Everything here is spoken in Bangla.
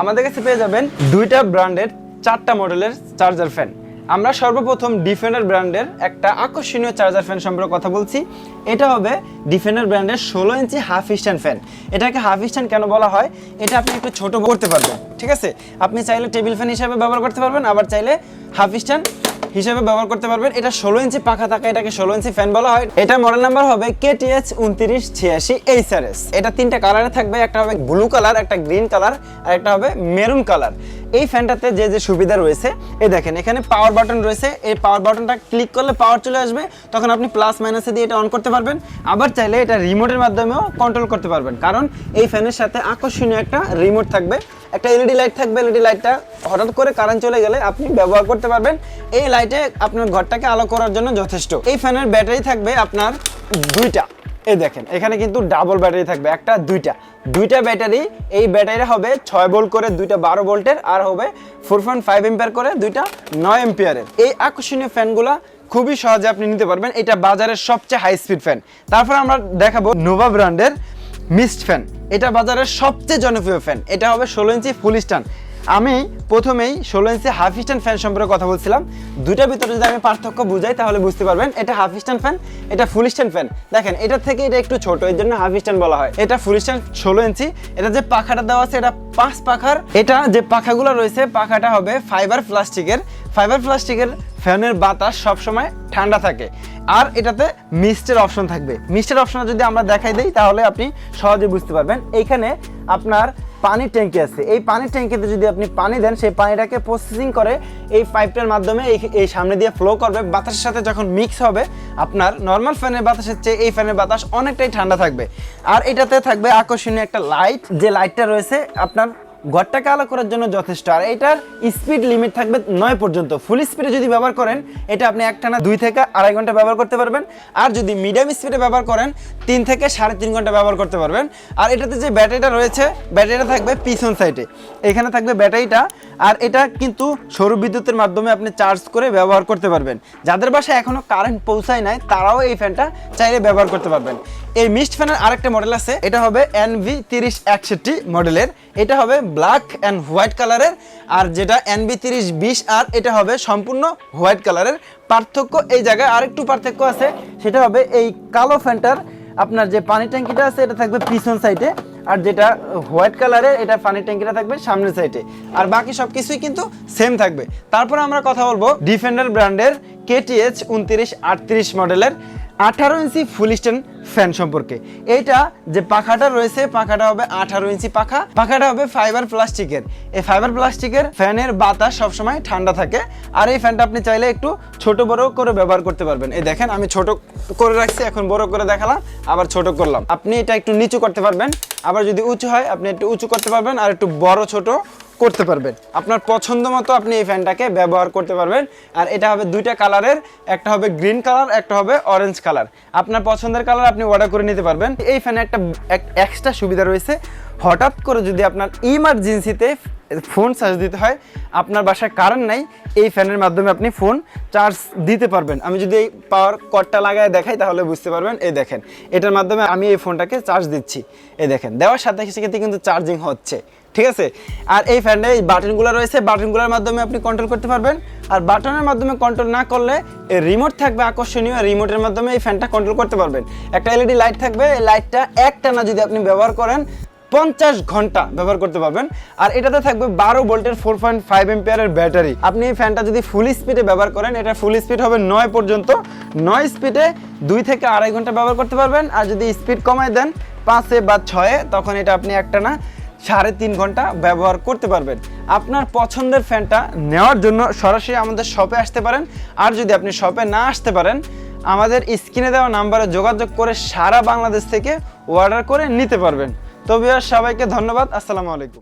আমাদের কাছে পেয়ে যাবেন দুইটা ব্র্যান্ডের চারটা মডেলের চার্জার ফ্যান। আমরা সর্বপ্রথম ডিফেন্ডার ব্র্যান্ডের একটা আকর্ষণীয় চার্জার ফ্যান সম্পর্কে কথা বলছি। এটা হবে ডিফেন্ডার ব্র্যান্ডের ষোলো ইঞ্চি হাফ স্ট্যান্ড ফ্যান। এটাকে হাফ স্ট্যান্ড কেন বলা হয়? এটা আপনি একটু ছোট করতে পারবেন, ঠিক আছে? আপনি চাইলে টেবিল ফ্যান হিসাবে ব্যবহার করতে পারবেন, আবার চাইলে হাফ স্ট্যান্ড হিসেবে ব্যবহার করতে পারবেন। এটা ষোলো ইঞ্চি পাখা থাকা, এটাকে ষোলো ইঞ্চি ফ্যান বলা হয়। এটা মডেল নাম্বার হবে কেটিএচ উনত্রিশ ছিয়াশি এইচ এইচআরএস এটা তিনটা কালারে থাকবে, একটা হবে ব্লু কালার একটা গ্রিন কালার আর একটা হবে মেরুন কালার এই ফ্যানটাতে যে যে সুবিধা রয়েছে, এই দেখেন, এখানে পাওয়ার বাটন রয়েছে। এই পাওয়ার বাটনটা ক্লিক করলে পাওয়ার চলে আসবে। তখন আপনি প্লাস মাইনাসে দিয়ে এটা অন করতে পারবেন। আবার চাইলে এটা রিমোটের মাধ্যমেও কন্ট্রোল করতে পারবেন। কারণ এই ফ্যানের সাথে আকর্ষণীয় একটা রিমোট থাকবে। একটা এলইডি লাইট থাকবে এলইডি লাইটটা হঠাৎ করে কারেন্ট চলে গেলে আপনি ব্যবহার করতে পারবেন। এই লাইটে আপনার ঘরটাকে আলো করার জন্য যথেষ্ট। এই ফ্যানের ব্যাটারি থাকবে আপনার দুইটা। এই দেখেন, এখানে কিন্তু ডাবল ব্যাটারি থাকবে, একটা, দুইটা। দুইটা ব্যাটারি, এই ব্যাটারি হবে ছয় ভোল্ট করে দুইটা বারো ভোল্টের, আর হবে ফোর পয়েন্ট ফাইভ এম্পিয়ার করে দুইটা নয় এম্পিয়ারের এই আকর্ষণীয় ফ্যানগুলা খুবই সহজে আপনি নিতে পারবেন, এটা বাজারের সবচেয়ে হাই স্পিড ফ্যান তারপর আমরা দেখাবো নোভা ব্র্যান্ডের মিস্ট ফ্যান এটা বাজারের সবচেয়ে জনপ্রিয় ফ্যান এটা হবে ষোলো ইঞ্চি ফুল স্ট্যান্ড আমি প্রথমেই ষোলো ইঞ্চি হাফ স্ট্যান্ড ফ্যান সম্পর্কে কথা বলছিলাম। দুইটার ভিতরে যদি আমি পার্থক্য বুঝাই, তাহলে বুঝতে পারবেন এটা হাফ স্ট্যান্ড ফ্যান এটা ফুল স্ট্যান্ড ফ্যান দেখেন, এটার থেকে এটা একটু ছোট, এর জন্য হাফ স্ট্যান্ড বলা হয়। এটা ফুল স্ট্যান্ড ষোলো ইঞ্চি। এটা যে পাখাটা দেওয়া আছে, এটা পাঁচ পাখার। এটা যে পাখাগুলো রয়েছে, পাখাটা হবে ফাইবার প্লাস্টিকের ফাইবার প্লাস্টিকের ফ্যানের বাতাস সবসময় ঠান্ডা থাকে। আর এটাতে মিস্টের অপশন থাকবে। মিস্টের অপশন যদি আমরা দেখাই দিই, তাহলে আপনি সহজে বুঝতে পারবেন। এইখানে আপনার পানির ট্যাঙ্কি আছে। এই পানির ট্যাঙ্কিতে যদি আপনি পানি দেন, সেই পানিটাকে প্রসেসিং করে এই পাইপটার মাধ্যমে এই এই সামনে দিয়ে ফ্লো করবে। বাতাসের সাথে যখন মিক্স হবে, আপনার নর্মাল ফ্যানের বাতাসের চেয়ে এই ফ্যানের বাতাস অনেকটাই ঠান্ডা থাকবে। আর এটাতে থাকবে আকর্ষণীয় একটা লাইট যে লাইটটা রয়েছে, আপনার ঘরটাকে আলো করার জন্য যথেষ্ট। আর এটার স্পিড লিমিট থাকবে নয় পর্যন্ত। ফুল স্পিডে যদি ব্যবহার করেন, এটা আপনি একটানা দুই থেকে আড়াই ঘণ্টা ব্যবহার করতে পারবেন। আর যদি মিডিয়াম স্পিডে ব্যবহার করেন, তিন থেকে সাড়ে তিন ঘণ্টা ব্যবহার করতে পারবেন। আর এটাতে যে ব্যাটারিটা রয়েছে, ব্যাটারিটা থাকবে পিছন সাইডে এখানে থাকবে ব্যাটারিটা। আর এটা কিন্তু সৌর বিদ্যুতের মাধ্যমে আপনি চার্জ করে ব্যবহার করতে পারবেন। যাদের বাসায় এখনও কারেন্ট পৌঁছায় নাই, তারাও এই ফ্যানটা চাইলে ব্যবহার করতে পারবেন। এই মিস্ট ফ্যানের আরেকটা মডেল আছে, এটা হবে এনভি তিরিশ একষট্টি মডেলের এটা হবে ব্ল্যাক অ্যান্ড হোয়াইট কালারের আর যেটা এনবি তিরিশ বিশ আর এটা হবে সম্পূর্ণ হোয়াইট কালারের পার্থক্য এই জায়গায় আরেকটু পার্থক্য আছে, সেটা হবে এই কালো ফ্যানটার আপনার যে পানি ট্যাঙ্কিটা আছে, এটা থাকবে পিছন সাইডে, আর যেটা হোয়াইট কালারের এটা পানির ট্যাঙ্কিটা থাকবে সামনের সাইডে। আর বাকি সব কিছুই কিন্তু সেম থাকবে। তারপর আমরা কথা বলব ডিফেন্ডার ব্র্যান্ডের কেটিএচ উনত্রিশ আটত্রিশ মডেলের আঠারো ইঞ্চি ফুল স্ট্যান্ড ফ্যান সম্পর্কে। এইটা যে পাখাটা রয়েছে, পাখাটা হবে আঠারো ইঞ্চি পাখা, পাখাটা হবে ফাইবার প্লাস্টিকের এই ফাইবার প্লাস্টিকের ফ্যানের বাতাস সবসময় ঠান্ডা থাকে। আর এই ফ্যানটা আপনি চাইলে একটু ছোট বড় করে ব্যবহার করতে পারবেন। এই দেখেন, আমি ছোট করে রাখছি, এখন বড় করে দেখালাম, আবার ছোট করলাম। আপনি এটা একটু নিচু করতে পারবেন। আবার যদি উঁচু হয়, আপনি একটু উঁচু করতে পারবেন, আর একটু বড় ছোট করতে পারবেন। আপনার পছন্দ মতো আপনি এই ফ্যানটাকে ব্যবহার করতে পারবেন। আর এটা হবে দুইটা কালারের, একটা হবে গ্রিন কালার, একটা হবে অরেঞ্জ কালার। আপনার পছন্দের কালার আপনি অর্ডার করে নিতে পারবেন। এই ফ্যানে একটা এক্সট্রা সুবিধা রয়েছে। হঠাৎ করে যদি আপনার ইমার্জেন্সিতে ফোন চার্জ দিতে হয়, আপনার বাসায় কারেন্ট নাই, এই ফ্যানের মাধ্যমে আপনি ফোন চার্জ দিতে পারবেন। আমি যদি এই পাওয়ার কটটা লাগায় দেখাই, তাহলে বুঝতে পারবেন। এই দেখেন, এটার মাধ্যমে আমি এই ফোনটাকে চার্জ দিচ্ছি। এই দেখেন, দেওয়ার সাথে সাথে কিন্তু চার্জিং হচ্ছে। ঠিক আছে? আর এই ফ্যানে এই বাটনগুলো রয়েছে বাটনগুলোর মাধ্যমে আপনি কন্ট্রোল করতে পারবেন। আর বাটনের মাধ্যমে কন্ট্রোল না করলে রিমোট থাকবে আকর্ষণীয় রিমোটের মাধ্যমে এই ফ্যানটা কন্ট্রোল করতে পারবেন। একটা এলইডি লাইট থাকবে, এই লাইটটা একটানা যদি আপনি ব্যবহার করেন, পঞ্চাশ ঘণ্টা ব্যবহার করতে পারবেন। আর এটাতে থাকবে বারো ভোল্টের ফোর পয়েন্ট ফাইভ এম্পিয়ারের ব্যাটারি আপনি এই ফ্যানটা যদি ফুল স্পিডে ব্যবহার করেন, এটা ফুল স্পিড হবে নয় পর্যন্ত। নয় স্পিডে দুই থেকে আড়াই ঘণ্টা ব্যবহার করতে পারবেন। আর যদি স্পিড কমায় দেন পাঁচে বা ছয়ে, তখন এটা আপনি একটা না সাড়ে তিন ঘণ্টা ব্যবহার করতে পারবেন। আপনার পছন্দের ফ্যানটা নেওয়ার জন্য সরাসরি আমাদের শপে আসতে পারেন। আর যদি আপনি শপে না আসতে পারেন, আমাদের স্ক্রিনে দেওয়া নাম্বারে যোগাযোগ করে সারা বাংলাদেশ থেকে অর্ডার করে নিতে পারবেন। তবে সবাইকে ধন্যবাদ। আসসালামু আলাইকুম।